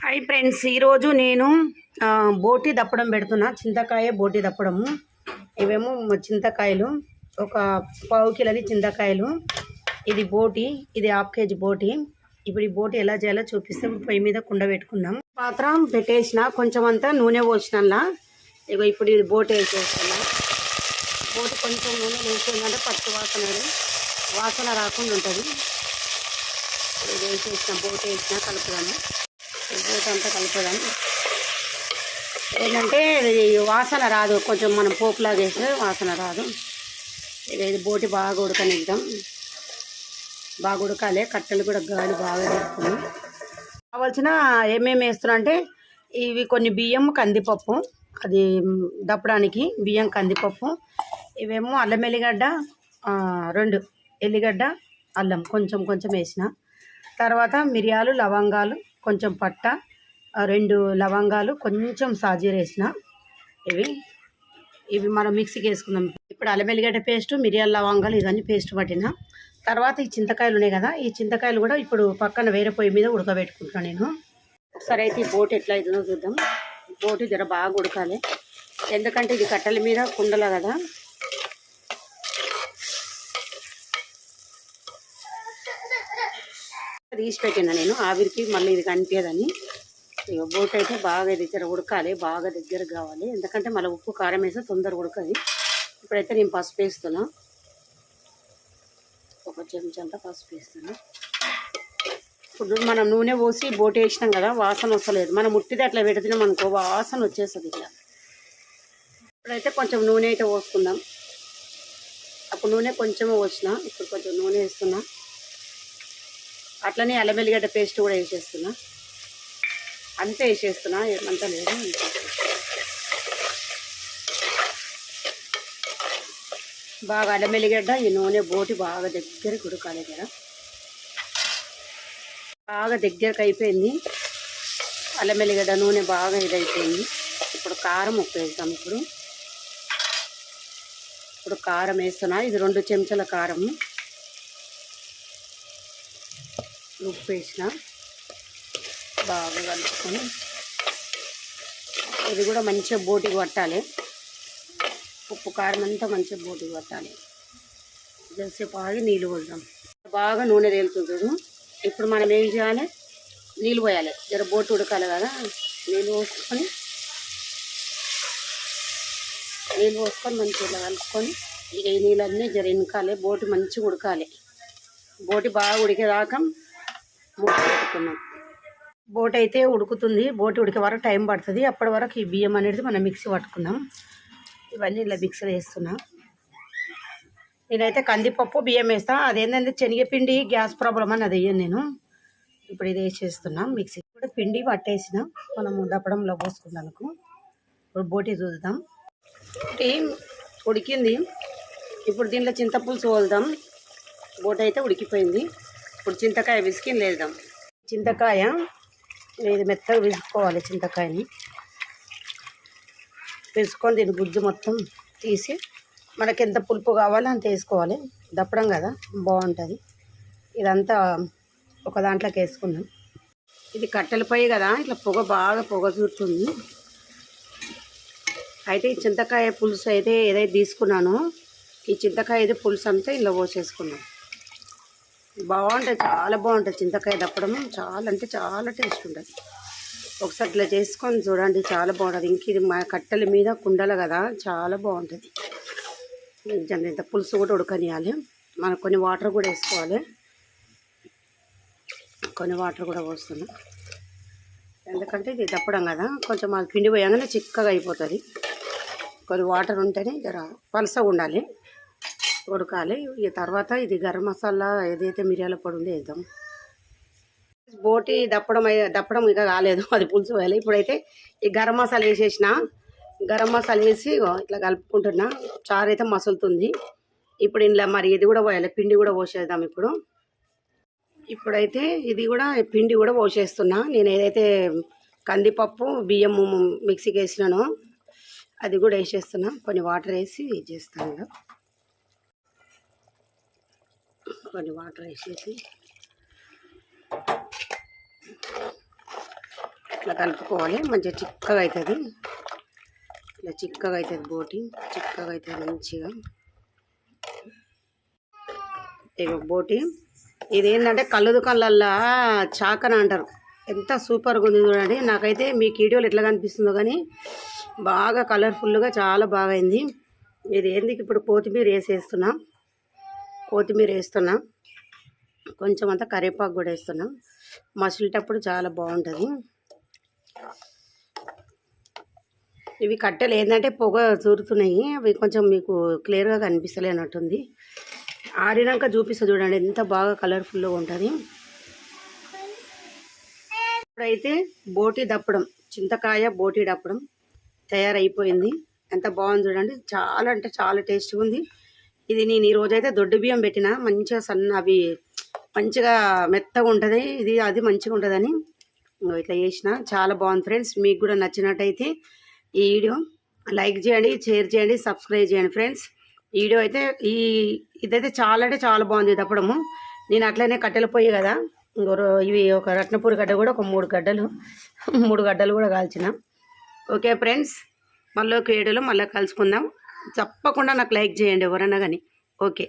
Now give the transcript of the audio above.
Hi friends ఈరోజు నేను బోటి దప్పడం పెడుతున్నా. చింతకాయ బోటి దప్పడము. ఇవేమో చింతకాయలు. ఒక పావు కిలోని చింతకాయలు. ఇది బోటి ఇది హాఫ్ కేజీ బోటి. ఇప్పుడు ఈ బోటి ఎలా చేయాలో చూపిస్తే. పొయ్యి మీద కుండ పెట్టుకుందాం. పాత్ర పెట్టేసిన కొంచెం అంతా నూనె పోసినలా ఇగో ఇప్పుడు ఇది బోటి వేసేస్తున్నా. బోటి కొంచెం నూనె వేసిందంటే పచ్చి వాసన వాసన రాకుండా ఉంటుంది. ఇది వేసేసిన బోటి వేసినా కలుపుదాము. బోటి అంతా కలుపుదాం. ఏంటంటే ఇది వాసన రాదు కొంచెం మనం పోపులాగా వేస్తే వాసన రాదు. ఇది బోటి బాగా ఉడకనిద్దాం. బాగా ఉడకాలి కట్టెలు కూడా గాలి బాగా పెడుతుంది. కావాల్సిన ఏమేమి వేస్తున్నా అంటే ఇవి కొన్ని బియ్యం కందిపప్పు అది దప్పడానికి బియ్యం కందిపప్పు ఇవేమో అల్లం ఎల్లిగడ్డ రెండు ఎల్లిగడ్డ అల్లం కొంచెం కొంచెం వేసిన. తర్వాత మిరియాలు లవంగాలు కొంచెం పట్ట రెండు లవంగాలు కొంచెం సాజీర వేసిన. ఇవి ఇవి మనం మిక్సీకి వేసుకుందాం. ఇప్పుడు అల్లం ఎల్లిగడ్డ పేస్ట్ మిరియాల లవంగాలు ఇవన్నీ పేస్ట్ పట్టిన. తర్వాత ఈ చింతకాయలు ఉన్నాయి కదా ఈ చింతకాయలు కూడా ఇప్పుడు పక్కన వేరే పొయ్యి మీద ఉడకబెట్టుకుంటున్నాను నేను. ఒకసారి అయితే ఈ బోట్ ఎట్లా అవుతుందో చూద్దాం. బోటు జర బాగా ఉడకాలి. ఎందుకంటే ఇది కట్టెల మీద కుండల కదా తీసి పెట్టిన నేను. ఆవిరికి మళ్ళీ ఇది కనిపించదని. ఇక బోట్ అయితే బాగా దగ్గర ఉడకాలి బాగా దగ్గర కావాలి. ఎందుకంటే మళ్ళీ ఉప్పు కారం వేస్తే తొందరగా ఉడకది. ఇప్పుడైతే నేను పసుపు వేస్తున్నా. ఒక చెంచంతా పసుపు వేస్తున్నా. ఇప్పుడు మనం నూనె పోసి బోట్ వేసినాం కదా వాసన వస్తలేదు. మనం ముట్టిది అట్లా పెడుతున్నాం అనుకో వాసన వచ్చేస్తుంది ఇట్లా. ఇప్పుడైతే కొంచెం నూనె అయితే పోసుకుందాం. అప్పుడు నూనె కొంచెం పోసిన. ఇప్పుడు కొంచెం నూనె వేస్తున్నా. అట్లనే అల్లం వెల్లిగడ్డ పేస్ట్ కూడా వేసేస్తున్నా. అంతే వేసేస్తున్నా ఏమంతా లేదు. బాగా అల్లం వెల్లిగడ్డ ఈ నూనె బోటి బాగా దగ్గరికి ఉడకాలి కదా. బాగా దగ్గరకు అయిపోయింది. అల్లం వెల్లిగడ్డ నూనె బాగా ఇదైపోయింది. ఇప్పుడు కారం ఉప్పు వేస్తాం ఇప్పుడు. ఇప్పుడు కారం వేస్తున్నా. ఇది రెండు చెంచాల కారం. ఉప్పు వేసిన బాగా కలుపుకొని ఇది కూడా మంచిగా బోటికి పట్టాలి. ఉప్పు కారం అంతా మంచిగా బోటికి పట్టాలి. జరసేపు ఆగి నీళ్ళు పోద్దాం. బాగా నూనె తేలుతుంది ఇప్పుడు మనం ఏం చేయాలి? నీళ్ళు పోయాలి. జర బోటు ఉడకాలి కదా. నీళ్ళు పోసుకొని నీళ్ళు పోసుకొని మంచిగా ఇలా కలుపుకొని ఇక ఈ నీళ్ళన్నీ జర వెనకాలి. బోటు మంచిగా ఉడకాలి. బోటి బాగా ఉడికేదాకా మూత పెట్టుకున్నాం బోట్ అయితే ఉడుకుతుంది. బోటి ఉడికే వరకు టైం పడుతుంది. అప్పటి వరకు ఈ బియ్యం అనేది మనం మిక్సీ పట్టుకుందాం. ఇవన్నీ ఇలా మిక్సీలో వేస్తున్నా. నేనైతే కందిపప్పు బియ్యం వేస్తాను అదేంటంటే శనగపిండి గ్యాస్ ప్రాబ్లం అని అది వేయను నేను. ఇప్పుడు ఇది వేసేస్తున్నా మిక్సీ. ఇప్పుడు పిండి పట్టేసిన. మనము దప్పడంలో పోసుకున్నాను ఇప్పుడు బోటి చూద్దాం. టీ ఉడికింది. ఇప్పుడు దీంట్లో చింతపులుసు వదులుదాం బోట్ అయితే ఉడికిపోయింది. ఇప్పుడు చింతకాయ విసికి వేద్దాం. చింతకాయ ఇది మెత్తగా విసుకోవాలి చింతకాయని. వేసుకొని దీని గుజ్జు మొత్తం తీసి మనకి ఎంత పులుపు కావాలో అంత వేసుకోవాలి. దప్పడం కదా బాగుంటుంది. ఇదంతా ఒక దాంట్లోకి వేసుకున్నాం. ఇది కట్టెల పొయ్యి కదా ఇట్లా పొగ బాగా పొగ చూస్తుంది. అయితే ఈ చింతకాయ పులుసు అయితే ఏదైతే తీసుకున్నానో ఈ చింతకాయ అయితే పులుసు అంతా ఇలా పోసేసుకున్నాను బాగుంటుంది చాలా బాగుంటుంది చింతకాయ దప్పడం చాలా అంటే చాలా టేస్ట్ ఉంటుంది. ఒకసారి ఇట్లా చేసుకొని చూడండి చాలా బాగుంటుంది. ఇంక ఇది మా కట్టెల మీద కుండలు కదా చాలా బాగుంటుంది. నిజంగా ఇంత పులుసు కూడా ఉడకనియాలి. మనం కొన్ని వాటర్ కూడా వేసుకోవాలి. కొన్ని వాటర్ కూడా పోస్తున్నాం. ఎందుకంటే ఇది దప్పడం కదా కొంచెం అది పిండి పోయంగానే చిక్కగా అయిపోతుంది. కొన్ని వాటర్ ఉంటేనే జర పలసగా ఉండాలి. ఉడకాలి ఈ తర్వాత ఇది గరం మసాలా ఏదైతే మిరియాల పొడి ఉందో వేద్దాం. బోటి దప్పడం దప్పడం ఇక కాలేదు అది పులుసు వేయాలి ఇప్పుడైతే ఈ గరం మసాలా వేసేసిన. గరం మసాలా వేసి ఇట్లా కలుపుకుంటున్నా. చారు అయితే మసులుతుంది. ఇప్పుడు ఇంట్లో మరి ఇది కూడా పోయాలి. పిండి కూడా పోసేద్దాం ఇప్పుడు. ఇప్పుడైతే ఇది కూడా పిండి కూడా పోసేస్తున్నా. నేను ఏదైతే కందిపప్పు బియ్యం మిక్సీకి వేసినానో అది కూడా వేసేస్తున్నా. కొన్ని వాటర్ వేసి చేస్తాను ఇక. కొన్ని వాటర్ వేసేసి. ఇట్లా కలుపుకోవాలి మంచిగా చిక్కగా అవుతుంది. ఇట్లా చిక్కగా అవుతుంది బోటి చిక్కగా అవుతుంది మంచిగా. ఇగో బోటి ఇది ఏంటంటే కళ్ళు దుకాణాలల్లో చాకన అంటారు. ఎంత సూపర్గా ఉంది చూడండి. నాకైతే మీకు వీడియోలు ఎట్లా కనిపిస్తుందో కానీ బాగా కలర్ఫుల్గా చాలా బాగా అయింది. ఇది ఏంది ఇప్పుడు కొత్తిమీర వేసేస్తున్నాం? కొత్తిమీర వేస్తున్నా. కొంచెం అంతా కరివేపాకు కూడా వేస్తున్నా. మసిలేటప్పుడు చాలా బాగుంటుంది. ఇవి కట్టెలు ఏంటంటే పొగ చూరుతున్నాయి అవి కొంచెం మీకు క్లియర్గా కనిపిస్తలేనట్టుంది. ఆరినాక చూపిస్తా చూడండి. ఎంత బాగా కలర్ఫుల్గా ఉంటుంది. ఇప్పుడైతే బోటి దప్పడం. చింతకాయ బోటి దప్పడం తయారైపోయింది. ఎంత బాగుంది చూడండి. చాలా అంటే చాలా టేస్ట్గా ఉంది. ఇది నేను ఈరోజైతే దొడ్డు బియ్యం పెట్టిన. మంచిగా సన్న అవి మంచిగా మెత్తగా ఉంటుంది. ఇది అది మంచిగా ఉంటుందని ఇట్లా చేసిన. చాలా బాగుంది ఫ్రెండ్స్. మీకు కూడా నచ్చినట్టయితే ఈ వీడియో లైక్ చేయండి షేర్ చేయండి సబ్స్క్రైబ్ చేయండి ఫ్రెండ్స్. ఈ వీడియో అయితే ఈ ఇదైతే చాలా అంటే చాలా బాగుంది తప్పడము. నేను అట్లనే కట్టెలు పోయి కదా. ఇవి ఒక రత్నపూరి గడ్డ కూడా ఒక మూడు గడ్డలు మూడు గడ్డలు కూడా కాల్చిన. Okay friends. మళ్ళీ ఒక వీడియోలో మళ్ళీ కలుసుకుందాం. తప్పకుండా నాకు లైక్ చేయండి ఎవరైనా కానీ. ఓకే.